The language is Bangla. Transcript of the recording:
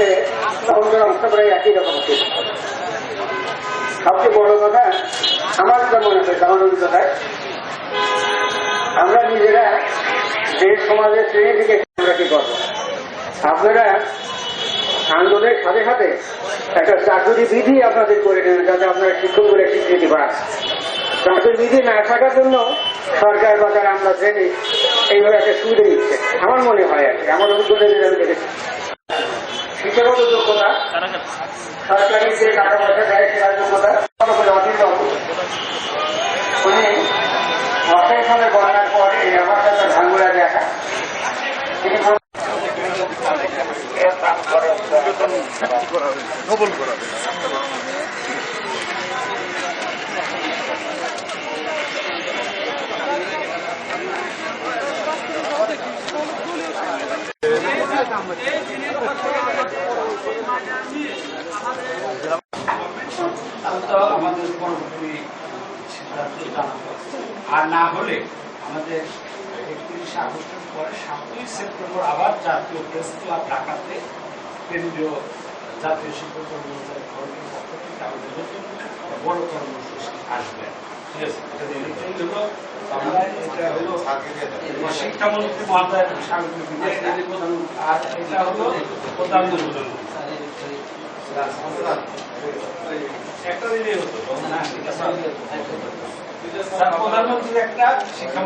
সাথে অন্যের অংশ প্রায় একই রকম ছিল সবচেয়ে বড় কথা, আমার যেটা মনে হয়েছে আমার অভিজ্ঞতায় আমরা নিজেরা দেশ সমাজের শ্রেণি থেকে আমরা কি করব? আপনারা আন্দোলনের সাথে সাথে একটা চাকরি বিধি আপনাদের করে নেবেন যাতে আপনারা শিক্ষক বলে স্বীকৃতি পান। চাকরি বিধি না থাকার জন্য সরকার বা যারা আমরা শ্রেণি এইভাবে একটা সুবিধা দিচ্ছে আমার মনে হয় আর কি, আমার অভিজ্ঞতা আমি দেখেছি। শিক্ষাগত যোগ্যতা সরকারি যে টাকা পয়সা দেয় সেটার যোগ্যতা অধীন উনি অস্থায়ী সালে গণনার পরে আমার সাথে ভাঙ্গুরা দেখা তিনি তো পরবর্তী সিদ্ধান্ত জানাব আর না হলে আমাদের একত্রিশে আগস্টের পরে সাতই সেপ্টেম্বর আবার জাতীয় প্রেস ক্লাব ঢাকাতে কেন্দ্রীয় জাতীয় শিক্ষক কর্মচারী ফোরামের পক্ষ থেকে আমাদের নতুন বড় কর্মসূচি আসবে। শিক্ষামন্ত্রী স্বাগত আর এটা হলো প্রধানমন্ত্রী একটা দিলেই হতো। প্রধানমন্ত্রীর একটা শিক্ষা